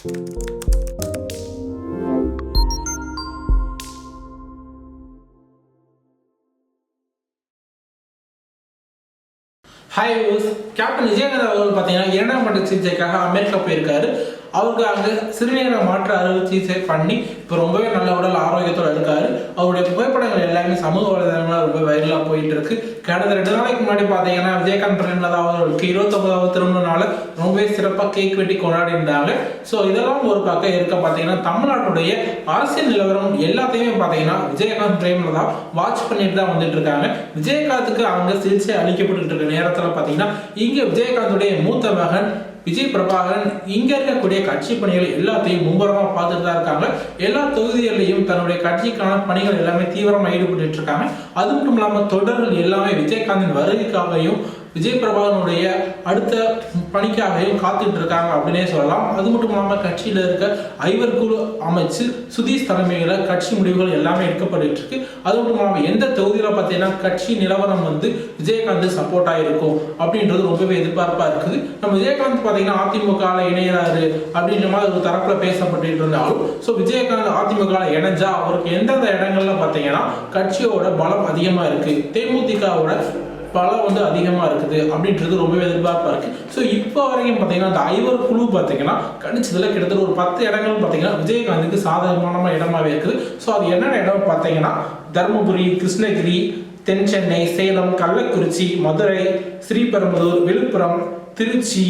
Hi captain Vijayakanth அவர்கள் பார்த்தீங்கன்னா இரண்டாம் பட்ட சிகிச்சைக்காக அமெரிக்கா போயிருக்காரு. அவருக்கு அங்கே சிறுநீரை மாற்று அறுவை சிகிச்சை பண்ணி இப்போ ரொம்பவே நல்ல உடல் ஆரோக்கியத்தோடு இருக்காரு. அவருடைய புகைப்படங்கள் எல்லாமே சமூக வலைதளங்களில் ரொம்ப வைரலாக போயிட்டு இருக்கு. கடந்த ரெண்டு நாளைக்கு முன்னாடி பார்த்தீங்கன்னா விஜயகாந்த் பிரேமலதா அவர்களுக்கு இருபத்தொன்பதாவது திருமண நாள் ரொம்பவே சிறப்பாக கேக் வெட்டி கொண்டாடி இருந்தாங்க ஸோ இதெல்லாம் ஒரு பக்கம் இருக்க பார்த்தீங்கன்னா தமிழ்நாட்டுடைய அரசியல் நிலவரம் எல்லாத்தையுமே பார்த்தீங்கன்னா விஜயகாந்த் பிரேமலதா வாட்ச் பண்ணிட்டு தான் வந்துட்டு இருக்காங்க விஜயகாந்துக்கு அங்கே சிகிச்சை அளிக்கப்பட்டு இருக்க நேரத்தில் பார்த்தீங்கன்னா இங்கே விஜயகாந்துடைய மூத்த மகன் விஜய் பிரபாகரன் இங்க இருக்கக்கூடிய கட்சி பணிகள் எல்லாத்தையும் மும்முரமா பார்த்துட்டு தான் இருக்காங்க. எல்லா தொகுதிகளிலையும் தன்னுடைய கட்சிக்கான பணிகள் எல்லாமே தீவிரமா ஈடுபட்டு இருக்காங்க. அது மட்டும் இல்லாம தொடர்கள் எல்லாமே விஜயகாந்தின் வருகைக்காகவும் விஜய் பிரபாகனுடைய அடுத்த பணிக்காகவும் காத்துட்டு இருக்காங்க அப்படின்னே சொல்லலாம். அது மட்டும் இல்லாமல் கட்சியில் இருக்க ஐவர் குழு அமைச்சு சுதீஷ் தலைமையில் கட்சி முடிவுகள் எல்லாமே எடுக்கப்பட்டு இருக்கு அது மட்டும் இல்லாமல் எந்த தொகுதியில் பார்த்தீங்கன்னா கட்சி நிலவரம் வந்து விஜயகாந்த் சப்போர்ட் ஆகிருக்கும் அப்படின்றது ரொம்பவே எதிர்பார்ப்பாக இருக்குது. நம்ம விஜயகாந்த் பார்த்தீங்கன்னா அதிமுக இணையறாரு அப்படின்ற மாதிரி ஒரு தரப்பில் பேசப்பட்டு இருந்தாலும் ஸோ விஜயகாந்த் அதிமுக இணைஞ்சா அவருக்கு எந்தெந்த இடங்கள்ல பார்த்தீங்கன்னா கட்சியோட பலம் அதிகமாக இருக்கு. தேமுதிகவோட பலம் வந்து அதிகமாக இருக்குது அப்படின்றது ரொம்பவே எதிர்பார்ப்பாக இருக்குது ஸோ இப்போ வரைக்கும் பார்த்தீங்கன்னா அந்த ஐவர் குழு பார்த்தீங்கன்னா கணிச்சதில் கிட்டத்தட்ட ஒரு பத்து இடங்கள் பார்த்தீங்கன்னா விஜயகாந்துக்கு சாதகமான இடமாவே இருக்குது. ஸோ அது என்னென்ன இடம் பார்த்தீங்கன்னா தருமபுரி கிருஷ்ணகிரி தென் சென்னை சேலம் கள்ளக்குறிச்சி மதுரை ஸ்ரீபெரும்புதூர் விழுப்புரம் திருச்சி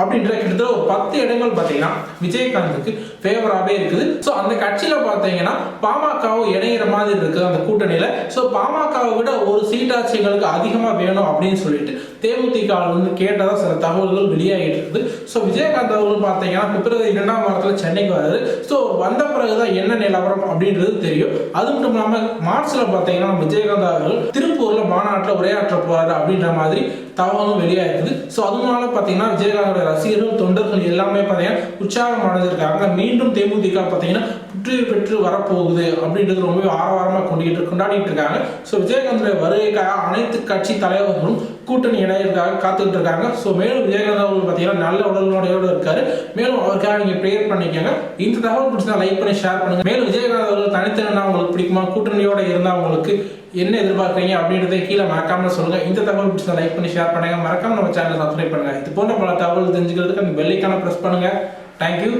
அப்படின்ற கிட்டத்தட்ட ஒரு பத்து இடங்கள் பார்த்தீங்கன்னா விஜயகாந்துக்கு ஃபேவராகவே இருக்குது. ஸோ அந்த கட்சியில் பார்த்தீங்கன்னா பாமகவும் இணைகிற மாதிரி இருக்குது அந்த கூட்டணியில். ஸோ பாமகவை விட ஒரு சீட்டாட்சி எங்களுக்கு அதிகமாக வேணும் அப்படின்னு சொல்லிட்டு தேமுதிக வந்து கேட்டதா சில தகவல்கள் வெளியாகிட்டு இருக்குது. ஸோ விஜயகாந்த் அவர்கள் பார்த்தீங்கன்னா பிப்ரவரி இரண்டாம் வாரத்தில் சென்னைக்கு வராது ஸோ வந்த பிறகுதான் என்ன நிலவரம் அப்படின்றது தெரியும். அது மட்டும் இல்லாமல் மார்ச்சில் பார்த்தீங்கன்னா விஜயகாந்த் அவர்கள் திருப்பூரில் மாநாட்டில் உரையாற்ற போறாரு அப்படின்ற மாதிரி தகவலும் வெளியாகிருக்குது. ஸோ அதனால பார்த்தீங்கன்னா விஜயகாந்தோட ரசிகர்கள் தொண்டர்கள் எல்லாமே பார்த்தீங்கன்னா உற்சாகம் அடைஞ்சிருக்காங்க. மீண்டும் தேமுதிக பார்த்தீங்கன்னா புற்றுயிர் பெற்று வரப்போகுது அப்படின்றது ரொம்பவே ஆரவாரமாக கொண்டுகிட்டு கொண்டாடிட்டு இருக்காங்க. ஸோ விஜயகாந்தோட வருகைக்காக அனைத்து கட்சி தலைவர்களும் கூட்டணி இணையதுக்காக காத்துக்கிட்டு இருக்காங்க ஸோ மேலும் விஜயகாந்த் அவர்கள் பார்த்தீங்கன்னா நல்ல உடல்நோடையோடு இருக்காரு. மேலும் அவருக்காக நீங்கள் ப்ரேயர் பண்ணிக்கோங்க. இந்த தகவல் பிடிச்சா லைக் பண்ணி ஷேர் பண்ணுங்க. மேலும் விஜயகாந்த் அவர்கள் தனித்தனா உங்களுக்கு பிடிக்குமா? கூட்டணியோட இருந்தால் உங்களுக்கு என்ன எதிர்பார்க்குறீங்க அப்படின்றத கீழே மறக்காம சொல்லுங்க. இந்த தகவல் பிடிச்சா லைக் பண்ணி ஷேர் பண்ணுங்க. மறக்காம நம்ம சேனலை சப்ஸ்கிரைப் பண்ணுங்க. இது போன்ற பல தகவல் தெரிஞ்சுக்கிறதுக்கு அந்த பெல்லைக்கான ப்ரெஸ் பண்ணுங்க. தேங்க்யூ